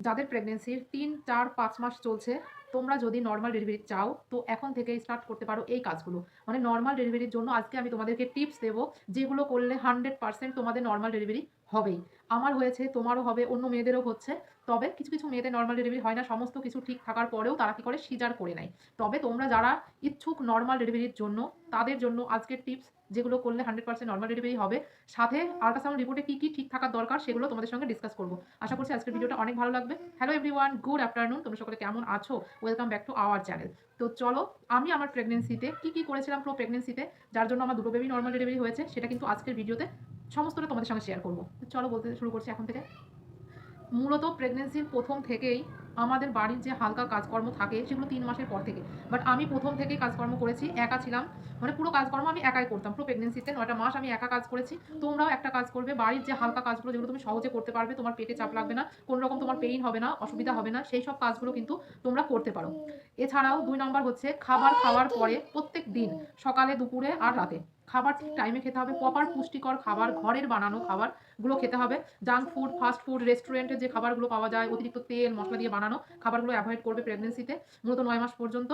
যাদের প্রেগনেন্সির তিন চার পাঁচ মাস চলছে তোমরা যদি নর্মাল ডেলিভারি চাও তো এখন থেকে স্টার্ট করতে পারো এই কাজগুলো। মানে নর্মাল ডেলিভারির জন্য আজকে আমি তোমাদেরকে টিপস দেবো যেগুলো করলে হান্ড্রেড পার্সেন্ট তোমাদের নর্মাল ডেলিভারি হবেই। আমার হয়েছে তোমারও হবে অন্য মেয়েদেরও হচ্ছে। তবে কিছু কিছু মেয়েদের নর্মাল ডেলিভারি হয় না সমস্ত কিছু ঠিক থাকার পরেও তারা কী করে? সিজার করে নেয়। তবে তোমরা যারা ইচ্ছুক নর্মাল ডেলিভারির জন্য তাদের জন্য আজকের টিপস যেগুলো করলে হান্ড্রেড পার্সেন্ট নর্মাল ডেলিভারি হবে। সাথে আল্ট্রাসাউন্ড রিপোর্টে কী কী ঠিক থাকার দরকার সেগুলো তোমাদের সঙ্গে ডিসকাস করব। আশা করছি আজকের ভিডিওটা অনেক ভালো লাগবে। হ্যালো এভরিওয়ান গুড আফটারনুন তোমরা সকলে কেমন আছো? Welcome back to our channel তো চলো, আমি আমার প্রেগনেন্সিতে কী কী করেছিলাম প্রো প্রেগনেন্সিতে যার জন্য আমার দুটো বেবি নর্মাল ডেলিভারি হয়েছে, সেটা কিন্তু আজকের ভিডিওতে সমস্তটা তোমাদের সঙ্গে শেয়ার করব। তো চলো বলতে শুরু করছি এখন থেকে। মূলত প্রেগনেন্সির প্রথম থেকেই আমাদের বাড়ির যে হালকা কাজকর্ম থাকে সেগুলো তিন মাসের পর থেকে। বাট আমি প্রথম থেকেই কাজকর্ম করেছি, একা ছিলাম। মানে পুরো কাজকর্ম আমি একাই করতাম, পুরো প্রেগনেন্সিতে নয়টা মাস আমি একা কাজ করেছি। তোমরাও একটা কাজ করবে, বাড়ির যে হালকা কাজগুলো যেগুলো তুমি সহজে করতে পারবে, তোমার পেটে চাপ লাগবে না কোনো রকম তোমার পেইন হবে না, অসুবিধা হবে না, সেই সব কাজগুলো কিন্তু তোমরা করতে পারো। এছাড়াও দুই নম্বর হচ্ছে খাবার খাওয়ার পরে প্রত্যেক দিন সকালে, দুপুরে আর রাতে। খাবার ঠিক টাইমে খেতে হবে প্রপার পুষ্টিকর খাবার ঘরের বানানো খাবারগুলো খেতে হবে। জাঙ্ক ফুড ফাস্ট ফুড রেস্টুরেন্টে যে খাবারগুলো পাওয়া যায় অতিরিক্ত তেল মশলা দিয়ে বানানো খাবারগুলো অ্যাভয়েড করবে প্রেগনেন্সিতে মূলত নয় মাস পর্যন্ত।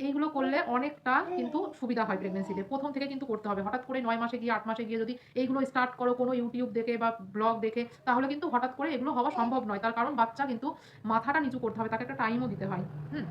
এইগুলো করলে অনেকটা কিন্তু সুবিধা হয় প্রেগনেন্সিতে প্রথম থেকে কিন্তু করতে হবে। হঠাৎ করে নয় মাসে গিয়ে আট মাসে গিয়ে যদি এইগুলো স্টার্ট করো কোনো ইউটিউব দেখে বা ব্লগ দেখে তাহলে কিন্তু হঠাৎ করে এগুলো হওয়া সম্ভব নয়। তার কারণ বাচ্চা কিন্তু মাথাটা নিচু করতে হবে তাকে একটা টাইমও দিতে হয়। হুম?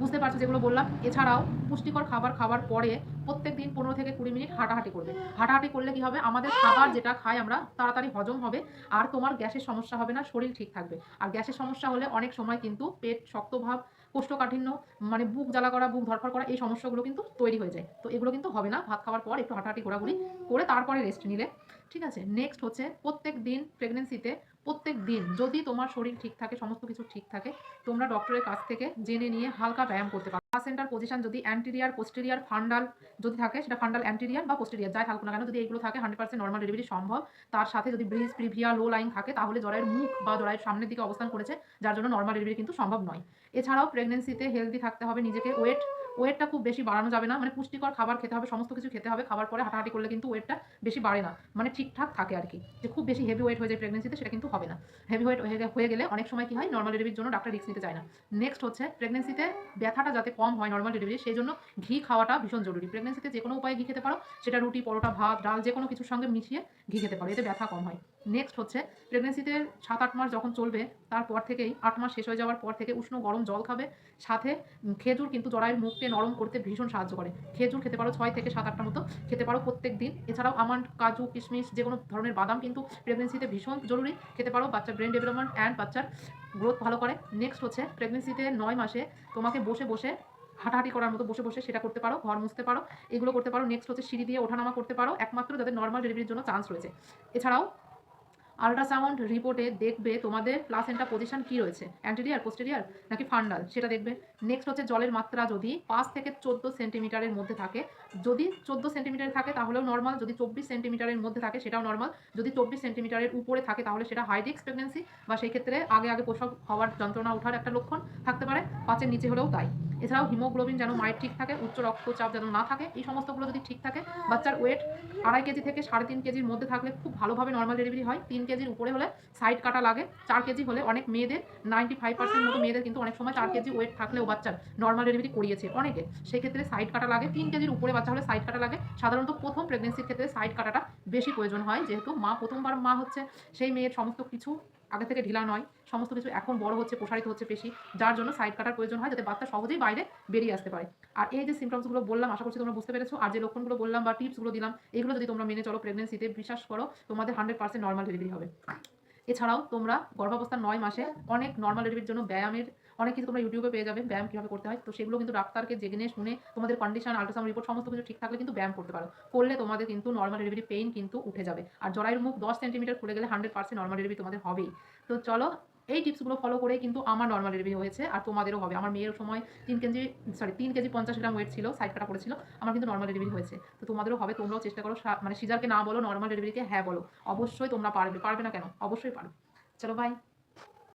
বুঝতে পারছ যেগুলো বললাম। এছাড়াও পুষ্টিকর খাবার খাওয়ার পরে প্রত্যেক দিন পনেরো থেকে কুড়ি মিনিট হাঁটাহাঁটি করবে। হাঁটাহাঁটি করলে কি হবে? আমাদের খাবার যেটা খাই আমরা তাড়াতাড়ি হজম হবে আর তোমার গ্যাসের সমস্যা হবে না, শরীর ঠিক থাকবে। আর গ্যাসের সমস্যা হলে অনেক সময় কিন্তু পেট শক্তভাব কোষ্ঠকাঠিন্য মানে বুক জ্বালা করা, বুক ধরফর করা, এই সমস্যাগুলো কিন্তু তৈরি হয়ে যায়। তো এগুলো কিন্তু হবে না। ভাত খাওয়ার পর একটু হাঁটাহাঁটি, ঘোরাঘুরি করে তারপরে রেস্ট নিলে ঠিক আছে? নেক্সট হচ্ছে প্রত্যেক দিন প্রেগনেন্সিতে প্রত্যেক দিন যদি তোমার শরীর ঠিক থাকে, সমস্ত কিছু ঠিক থাকে, তোমরা ডক্টরের কাছ থেকে জেনে নিয়ে হালকা ব্যায়াম করতে পারো। সেন্টার পজিশন যদি অ্যান্টিরিয়ার পোস্টেরিয়ার ফান্ডাল যদি থাকে, সেটা ফান্ডাল অ্যান্টিরিয়ার বা পোস্টেরিয়ার যাই থাকুক না কেন, যদি এইগুলো থাকে হান্ড্রেড পার্সেন্ট নর্মাল ডেলিভারি সম্ভব। তার সাথে যদি ব্রিজ প্রিভিয়া লো লাইন থাকে, তাহলে জরায়ের মুখ বা জরায়ের সামনের দিকে অবস্থান করেছে, যার জন্য নর্মাল ডেলিভারি কিন্তু সম্ভব নয়। এছাড়াও প্রেগনেন্সিতে হেলদি থাকতে হবে, নিজেকে ওয়েট ওয়েটটা খুব বেশি বাড়ানো যাবে না। মানে পুষ্টিকর খাবার খেতে হবে, সমস্ত কিছু খেতে হবে। খাবার পরে হাঁটাহাঁটি করলে কিন্তু ওয়েটটা বেশি বাড়ে না। মানে ঠিকঠাক থাকে আর কি। যে খুব বেশি হেভি ওয়েট হয়ে যায় প্রেগনেন্সিতে সেটা কিন্তু হবে না। হেভি ওয়েট হয়ে গেলে অনেক সময় কি হয় নর্মাল ডেলিভারির জন্য ডাক্তার রিস্ক নিতে চায় না। নেক্সট হচ্ছে প্রেগনেন্সিতে ব্যথাটা যাতে কম হয় নর্মাল ডেলিভারি সেই জন্য ঘি খাওয়াটা ভীষণ জরুরি। প্রেগনেন্সিতে যে কোনো উপায়ে ঘি খেতে পারো, সেটা রুটি, পরোটা, ভাত, ডাল যে কোনো কিছুর সঙ্গে মিশিয়ে ঘি খেতে পারো। এতে ব্যথা কম হয়। নেক্সট হচ্ছে প্রেগনেন্সিতে সাত আট মাস যখন চলবে তারপর থেকেই আট মাস শেষ হয়ে যাওয়ার পর থেকে উষ্ণ গরম জল খাবে। সাথে খেজুর কিন্তু জরায়ের মুখকে নরম করতে ভীষণ সাহায্য করে। খেজুর খেতে পারো ছয় থেকে সাত আটটা মতো। খেতে পারো প্রত্যেক দিন। এছাড়াও আমার কাজু, কিশমিশ যে কোনো ধরনের বাদাম কিন্তু প্রেগনেন্সিতে ভীষণ জরুরি। খেতে পারো বাচ্চার ব্রেন ডেভেলপমেন্ট অ্যান্ড বাচ্চার গ্রোথ ভালো করে। নেক্সট হচ্ছে প্রেগনেন্সিতে নয় মাসে তোমাকে বসে বসে হাঁটাহাঁটি করার মতো বসে বসে সেটা করতে পারো, ঘর মুছতে পারো। এগুলো করতে পারো। নেক্সট হচ্ছে সিঁড়ি দিয়ে ওঠানামা করতে পারো। একমাত্র যাদের নর্মাল ডেলিভারির জন্য চান্স রয়েছে। এছাড়াও আল্ট্রাসাউন্ড রিপোর্টে দেখবে তোমাদের প্লাসেন্টা পজিশন কি রয়েছে অ্যান্টেরিয়ার পোস্টেরিয়ার নাকি ফান্ডাল সেটা দেখবে। নেক্সট হচ্ছে জলের মাত্রা যদি পাঁচ থেকে চোদ্দ সেন্টিমিটারের মধ্যে থাকে। যদি চোদ্দ সেন্টিমিটার থাকে তাহলেও নর্মাল যদি চব্বিশ সেন্টিমিটারের মধ্যে থাকে সেটাও নর্মাল যদি চব্বিশ সেন্টিমিটারের উপরে থাকে তাহলে সেটা হাইডিক্স প্রেগনেন্সি বা সেই ক্ষেত্রে আগে আগে প্রসব হওয়ার যন্ত্রণা ওঠার একটা লক্ষণ থাকতে পারে, পাঁচের নিচে হলেও তাই। এছাড়াও হিমোগ্লোবিন যেন মায়ের ঠিক থাকে, উচ্চ রক্তচাপ যেন না থাকে, এই সমস্তগুলো যদি ঠিক থাকে, বাচ্চার ওয়েট আড়াই কেজি থেকে সাড়ে তিন কেজির মধ্যে থাকলে খুব ভালোভাবে নর্মাল ডেলিভারি হয়। তিন কেজির উপরে হলে সাইড কাটা লাগে, চার কেজি হলে অনেক মেয়েদের নাইনটি ফাইভ পার্সেন্ট মতো মেয়েদের কিন্তু অনেক সময় চার কেজি ওয়েট থাকলেও বাচ্চার নর্মাল ডেলিভারি করিয়েছে অনেকে। সেক্ষেত্রে সাইড কাটা লাগে, তিন কেজির উপরে বাচ্চা হলে সাইড কাটা লাগে। সাধারণত প্রথম প্রেগনেন্সির ক্ষেত্রে সাইড কাটাটা বেশি প্রয়োজন হয়, যেহেতু মা প্রথমবার মা হচ্ছে, সেই মেয়ের সমস্ত কিছু আগে থেকে ঢিলা নয়, সমস্ত কিছু এখন বড় হচ্ছে, প্রসারিত হচ্ছে পেশি, যার জন্য সাইড কাটার প্রয়োজন হয় যাতে বাচ্চা সহজেই বাইরে বেরিয়ে আসতে পারে। আর এই যে সিমটমসগুলো বললাম, আশা করছি তোমরা বুঝতে পেরেছ, আর যে লক্ষণগুলো বললাম বা টিপসগুলো দিলাম, এগুলো যদি তোমরা মেনে চলো প্রেগনেন্সিতে বিশ্বাস করো তোমাদের হান্ড্রেড পার্সেন্ট নর্মাল ডেলিভারি হবে। এছাড়াও তোমরা গর্ভাবস্থার নয় মাসে অনেক নর্মাল ডেলিভারির জন্য ব্যায়ামের অনেক কিছু তোমরা ইউটিউবে পেয়ে যাবে, ব্যায়াম কীভাবে করতে হয়, তো সেগুলো কিন্তু ডাক্তারকে জেনে শুনে তোমাদের কন্ডিশন আল্ট্রাসাউন্ড রিপোর্ট সমস্ত কিছু ঠিক থাকলে কিন্তু ব্যায়াম করতে পারো। করলে তোমাদের কিন্তু নর্মাল ডেলিভারি পেইন কিন্তু উঠে যাবে। আর জরাইয়ের মুখ দশ সেন্টিমিটার খুলে গেলে হান্ড্রেড পার্সেন্ট নর্মাল ডেলিভারি তোমাদের হবেই। তো চলো, এই টিপসগুলো ফলো করে কিন্তু আমার নর্মাল ডেলিভারি হয়েছে আর তোমাদেরও হবে। আমার মেয়ের সময় তিন কেজি সরি তিন কেজি পঞ্চাশ গ্রাম ওয়েট ছিল সাইড কাটা পড়েছিল, আমার কিন্তু নর্মাল ডেলিভারি হয়েছে। তো তোমাদেরও হবে, তোমরাও চেষ্টা করো মানে সিজারকে না বলো নর্মাল ডেলিভারিকে হ্যাঁ বলো। অবশ্যই তোমরা পারবে পারবে না কেন? অবশ্যই পারবে চলো বাই